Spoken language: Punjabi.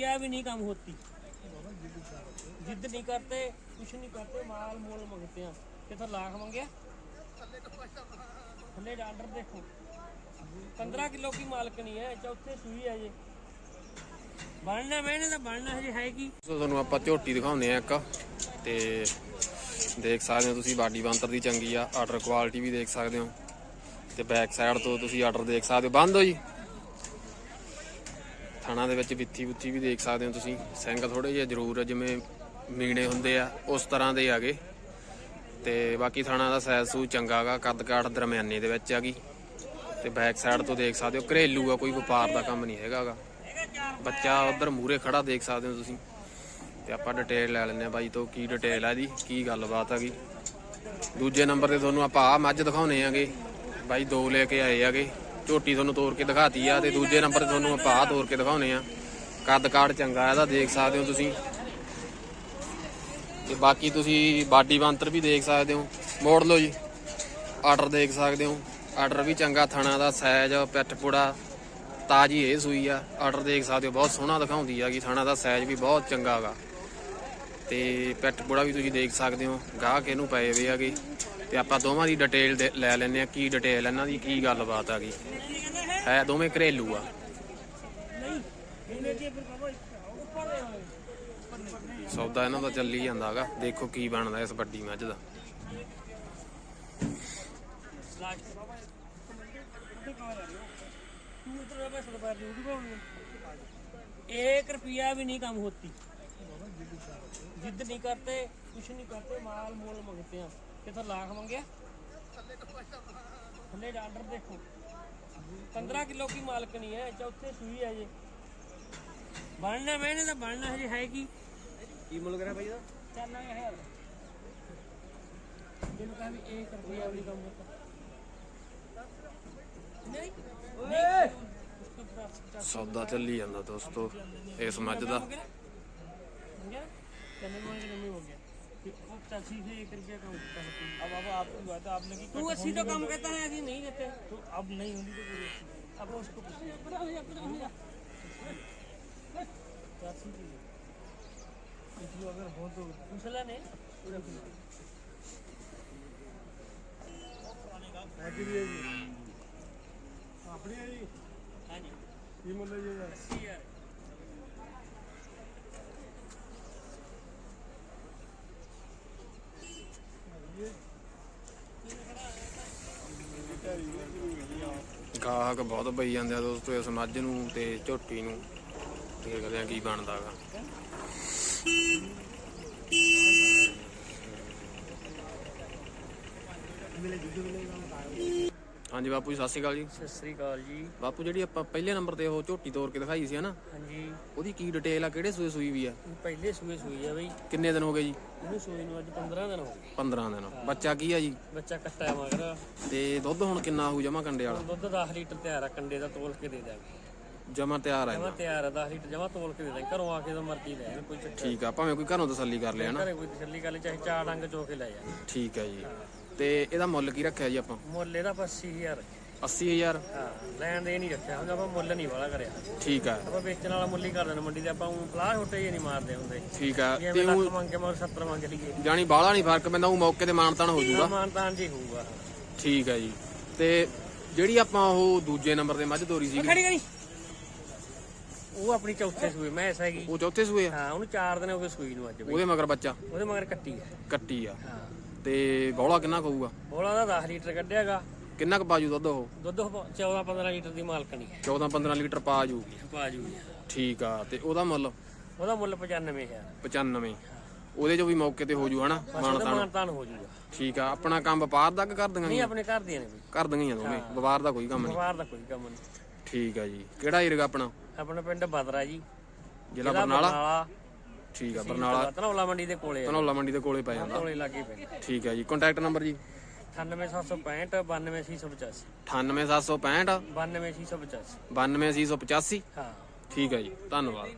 रुपया भी नहीं कम होती जिद नहीं करते कुछ नहीं करते माल मोल मांगते हैं कितना लाख मांगे थले ऑर्डर देखो पंद्रह किलो की मालकनी है चौथे सुई है ये बनना मैंने तो बनना है है की ਸੋ ਤੁਹਾਨੂੰ ਆਪਾਂ ਝੋਟੀ ਦਿਖਾਉਂਦੇ ਆ ਇੱਕ ਤੇ ਦੇਖ ਸਕਦੇ ਹੋ ਤੁਸੀਂ ਬਾਡੀ ਬੰਤਰ ਦੀ ਚੰਗੀ ਆ ਆਰਡਰ ਕੁਆਲਿਟੀ ਵੀ ਦੇਖ ਸਕਦੇ ਹੋ ਤੇ ਬੈਕ ਸਾਈਡ ਤੋਂ ਤੁਸੀਂ ਆਰਡਰ ਦੇਖ ਸਕਦੇ ਹੋ ਬੰਦ ਹੋ ਜੀ ਥਾਣਾ ਦੇ ਵਿੱਚ ਵਿੱਥੀ ਬੁੱਥੀ ਵੀ ਦੇਖ ਸਕਦੇ ਹੋ ਤੁਸੀਂ। ਸਿੰਘ ਥੋੜੇ ਜਿਹਾ ਜ਼ਰੂਰ ਜਿਵੇਂ ਮੀਣੇ ਹੁੰਦੇ ਆ, ਉਸ ਤਰ੍ਹਾਂ ਦੇ ਆਗੇ। ਤੇ ਬਾਕੀ ਥਾਣਾ ਦਾ ਸਾਈਜ਼ ਸੂ ਚੰਗਾ ਗਾ ਕੱਦ ਕਾਠ ਦਰਮਿਆਨੇ ਦੇ ਵਿੱਚ ਆਗੀ ਤੇ ਬੈਕ ਸਾਈਡ ਤੋਂ ਦੇਖ ਸਕਦੇ ਹੋ, ਘਰੇਲੂ ਆ, ਕੋਈ ਵਪਾਰ ਦਾ ਕੰਮ ਨਹੀਂ ਹੈਗਾਗਾ ਬੱਚਾ ਉਧਰ ਮੂਰੇ ਖੜਾ ਦੇਖ ਸਕਦੇ ਹੋ ਤੁਸੀਂ। ਤੇ ਆਪਾਂ ਡਿਟੇਲ ਲੈ ਲੈਂਦੇ ਆ ਬਾਈ ਤੋਂ, ਕੀ ਡਿਟੇਲ ਆ ਜੀ ਕੀ ਗੱਲਬਾਤ ਆ ਹੈਗੀ ਦੂਜੇ ਨੰਬਰ ਤੇ ਤੁਹਾਨੂੰ ਆਪਾਂ ਆ ਮੱਝ ਦਿਖਾਉਨੇ ਆਗੇ। ਬਾਈ ਦੋ ਲੈ ਕੇ ਆਏ ਆਗੇ। ਝੋਟੀ ਤੁਹਾਨੂੰ ਤੋੜ ਕੇ ਦਿਖਾਤੀ ਆ ਤੇ ਦੂਜੇ ਨੰਬਰ ਤੇ ਤੁਹਾਨੂੰ ਆਪਾਂ ਆ ਤੋੜ ਕੇ ਦਿਖਾਉਨੇ ਆ। ਕੱਦ ਕਾੜ ਚੰਗਾ ਇਹਦਾ ਦੇਖ ਸਕਦੇ ਹੋ ਤੁਸੀਂ। ਤੇ ਬਾਕੀ ਤੁਸੀਂ ਬਾਡੀ ਬੰਤਰ ਵੀ ਦੇਖ ਸਕਦੇ ਹੋ। ਮੋੜ ਲਓ ਜੀ, ਆਰਡਰ ਦੇਖ ਸਕਦੇ ਹੋ। ਆਰਡਰ ਵੀ ਚੰਗਾ, ਥਣਾ ਦਾ ਸਾਈਜ਼ ਪਿੱਠ ਪੂੜਾ, ਤਾਜੀ ਇਹ ਸੂਈ ਆ। ਆਰਡਰ ਦੇਖ ਸਕਦੇ ਹੋ, ਬਹੁਤ ਸੋਹਣਾ ਦਿਖਾਉਂਦੀ ਆ ਕਿ ਥਾਣਾ ਦਾ ਸਾਈਜ਼ ਵੀ ਬਹੁਤ ਚੰਗਾ ਹੈਗਾ ਤੇ ਪਿੱਠ ਪੁੜਾ ਵੀ ਤੁਸੀਂ ਦੇਖ ਸਕਦੇ ਹੋ ਗਾਹਕ ਇਹਨੂੰ ਪਏ ਹੋਏ ਹੈਗੇ ਤੇ ਆਪਾਂ ਦੋਵਾਂ ਦੀ ਡਿਟੇਲ ਦੇ- ਲੈ ਲੈਂਦੇ ਆ ਕੀ ਡਿਟੇਲ ਇਹਨਾਂ ਦੀ ਕੀ ਗੱਲਬਾਤ ਹੈਗੀ ਹੈ ਦੋਵੇਂ ਘਰੇਲੂ ਆ ਸੌਦਾ ਇਹਨਾਂ ਦਾ ਚੱਲੀ ਜਾਂਦਾ ਹੈਗਾ ਦੇਖੋ ਕੀ ਬਣਦਾ ਇਸ ਵੱਡੀ ਮੱਝ ਦਾ एक रुपया भी नहीं कम होती जिद नहीं करते कुछ नहीं करते माल मोल मांगते हैं कितना लाख मांगे थले ऑर्डर देखो पंद्रह किलो की मालकनी है चौथे सुई है ये बनना मैंने तो बनना है जी है की ਕੀ ਮੁੱਲ ਕਰਿਆ ਬਾਈ ਦਾ चलना है जिनका भी एक रुपया भी कम होता नहीं नहीं उसको पचास ਸੌਦਾ ਚੱਲੀ ਜਾਂਦਾ ਦੋਸਤੋ ਇਸ ਮੱਝ ਦਾ तो अब अब आपकी बात है आपने की तू अस्सी तो कम कहता है अभी नहीं कहते तो अब नहीं होगी तो अब उसको तो अगर हो तो दूसरा नहीं। अपनी है जी हाँ जी। ये मतलब ये ਗਾਹਕ ਬਹੁਤ ਪਈ ਜਾਂਦੇ ਆ ਦੋਸਤੋ ਇਸ ਮੱਝ ਨੂੰ ਤੇ ਝੋਟੀ ਨੂੰ। ਦੇਖਦੇ ਆ ਕੀ ਬਣਦਾ ਗਾ। ਹਾਂਜੀ ਬਾਪੂ ਜੀ ਸਤਿ ਸ਼੍ਰੀ ਅਕਾਲ ਜੀ। ਸਤਿ ਸ੍ਰੀ ਅਕਾਲ ਜੀ। ਬਾਪੂ ਜਿਹੜੀ ਆਪਾਂ ਪਹਿਲੇ ਨੰਬਰ ਤੇ ਉਹ ਝੋਟੀ ਤੋੜ ਕੇ ਦਿਖਾਈ ਸੀ ਹਨਾ ਹਾਂਜੀ। ਉਹਦੀ ਕੀ ਡਿਟੇਲ ਆ ਕਿਹੜੇ ਸੂਏ ਸੂਈ ਵੀ ਆ? ਇਹ ਪਹਿਲੇ ਸੂਏ ਸੂਈ ਆ ਬਈ। ਕਿੰਨੇ ਦਿਨ ਹੋ ਗਏ ਜੀ? ਇਹਨੂੰ ਸੂਈ ਨੂੰ ਅੱਜ 15 ਦਿਨ ਹੋ ਗਏ। 15 ਦਿਨ। ਬੱਚਾ ਕੀ ਆ ਜੀ? ਬੱਚਾ ਕੱਟਾ ਮਗਰ। ਤੇ ਦੁੱਧ ਹੁਣ ਕਿੰਨਾ ਆਊ ਜਮਾ ਕੰਡੇ ਵਾਲਾ? ਦੁੱਧ 10 ਲੀਟਰ ਤਿਆਰ ਆ ਕੰਡੇ ਦਾ ਤੋਲ ਕੇ ਦੇ ਦਾਂਗੇ ਜਮਾ ਤਿਆਰ ਆ ਜਮਾ ਜੀ ਤਿਆਰ ਆ 10 ਲੀਟਰ ਜਮਾ ਤੋਲ ਕੇ ਦੇ ਦਾਂਗੇ ਘਰੋਂ ਆ ਕੇ ਤਾਂ ਮਰਜ਼ੀ ਲੈ ਜਾਣ ਕੋਈ ਚੱਕਰ ਠੀਕ ਆ ਭਾਵੇਂ ਕੋਈ ਘਰੋਂ ਤਸੱਲੀ ਕਰ ਲਿਆ ਨਾ? ਘਰੇ ਕੋਈ ਤਸੱਲੀ ਗੱਲ ਚਾਹੇ ਚਾਰ ਡੰਗ ਚੋ ਕੇ ਲੈ ਜਾ। ਠੀਕ ਹੈ ਜੀ। ਤੇ ਇਹਦਾ ਮੁੱਲ ਕੀ ਰੱਖਿਆ ਜੀ ਆਪਾਂ? ਮੁੱਲ ਇਹਦਾ 85000 80000 ਹਾਂ ਲੈਣ ਦੇ ਨਹੀਂ ਰੱਖਿਆ ਹੁੰਦਾ ਆਪਾਂ ਮੁੱਲ ਨਹੀਂ ਵਾਲਾ ਕਰਿਆ। ਠੀਕ ਆ। ਆਪਾਂ ਵੇਚਣ ਵਾਲਾ ਮੁੱਲ ਹੀ ਕਰ ਦੇਣਾ ਮੰਡੀ ਤੇ ਆਪਾਂ ਉਹ ਪਲਾਹ ਛੋਟੇ ਜਿਹੇ ਨਹੀਂ ਮਾਰਦੇ ਹੁੰਦੇ। ਠੀਕ ਆ ਤੇ ਉਹ ਲੱਖ ਮੰਗ ਕੇ ਮੈਂ 70 ਮੰਗ ਲਈਏ। ਜਾਣੀ ਬਾਹਲਾ ਨਹੀਂ ਫ਼ਰਕ ਪੈਂਦਾ ਉਹ ਮੌਕੇ ਤੇ ਮਾਨਤਾਨ ਹੋ ਜਾਊਗਾ। ਮਾਨਤਾਨ ਜੀ ਹੋਊਗਾ। ਠੀਕ ਆ ਜੀ। ਤੇ ਜਿਹੜੀ ਆਪਾਂ ਉਹ ਦੂਜੇ ਨੰਬਰ ਤੇ ਮੱਝ ਤੋਰੀ ਸੀ ਖੜੀ ਕਰੀ ਉਹ ਆਪਣੀ ਚੌਥੇ ਸੂਈ ਮੈਂ ਐਸਾ ਹੈਗੀ। ਉਹ ਚੌਥੇ ਸੂਏ ਆ? ਹਾਂ ਉਹਨੂੰ 4 ਦਿਨ ਹੋ ਗਏ ਸੂਈ ਨੂੰ ਅੱਜ ਉਹਦੇ ਮਗਰ ਬੱਚਾ? ਉਹਦੇ ਮਗਰ ਕੱਟੀ ਹੈ ਕੱਟੀ ਆ। ਹਾਂ। ਤੇ ਬੌਲਾ ਕਿੰਨਾ ਖਾਊਗਾ? ਬੋਲਾ ਦਾ 10 ਲੀਟਰ ਕੱਢਿਆਗਾ। ਕਿੰਨਾ ਕੁ ਪਾਜੂ ਦੁੱਧ ਉਹ? ਦੁੱਧ 14 15 ਲੀਟਰ ਦੀ ਮਾਲਕਣੀ ਹੈ 14 15 ਲੀਟਰ ਪਾ ਜੂਗੀ ਬਾਜੂ ਠੀਕ ਆ ਤੇ ਉਹਦਾ ਮੁੱਲ? ਉਹਦਾ ਮੁੱਲ 95000 95 ਉਹਦੇ ਚੋਂ ਵੀ ਮੌਕੇ ਤੇ ਹੋ ਜੂ ਹਨਾ ਮਾਨਤਾਨ ਮਾਨਤਾਨ ਹੋ ਜਾਊਗਾ ਠੀਕ ਆ ਆਪਣਾ ਕੰਮ ਵਪਾਰ ਦਾ ਕਿ ਕਰ ਦੀਆਂ ਨਹੀਂ ਆਪਣੇ ਘਰ ਦੀਆਂ ਨੇ ਬਈ। ਕਰ ਦੀਆਂ ਦੋਵੇਂ? ਵਪਾਰ ਦਾ ਕੋਈ ਕੰਮ ਨਹੀਂ? ਵਪਾਰ ਦਾ ਕੋਈ ਕੰਮ ਨਹੀਂ। ਠੀਕ ਆ ਜੀ। ਕਿਹੜਾ ਏਰੀਆ ਆਪਣਾ? ਆਪਣਾ ਪਿੰਡ ਬਦਰਾ ਜੀ। ਜ਼ਿਲ੍ਹਾ ਬਰਨਾਲਾ। ਠੀਕ ਆ ਬਰਨਾਲਾ ਧਨੌਲਾ ਮੰਡੀ ਦੇ ਕੋਲੇ ਆ। ਧਨੌਲਾ ਮੰਡੀ ਦੇ ਕੋਲੇ ਪੈ ਜਾਂਦਾ ਕੋਲੇ ਲੱਗੇ ਪੈਂਦਾ ਠੀਕ ਹੈ ਜੀ ਕੰਟੈਕਟ ਨੰਬਰ ਜੀ। 98765 92685 98765 92685 92685 ਹਾਂ। ਠੀਕ ਹੈ ਜੀ ਧੰਨਵਾਦ।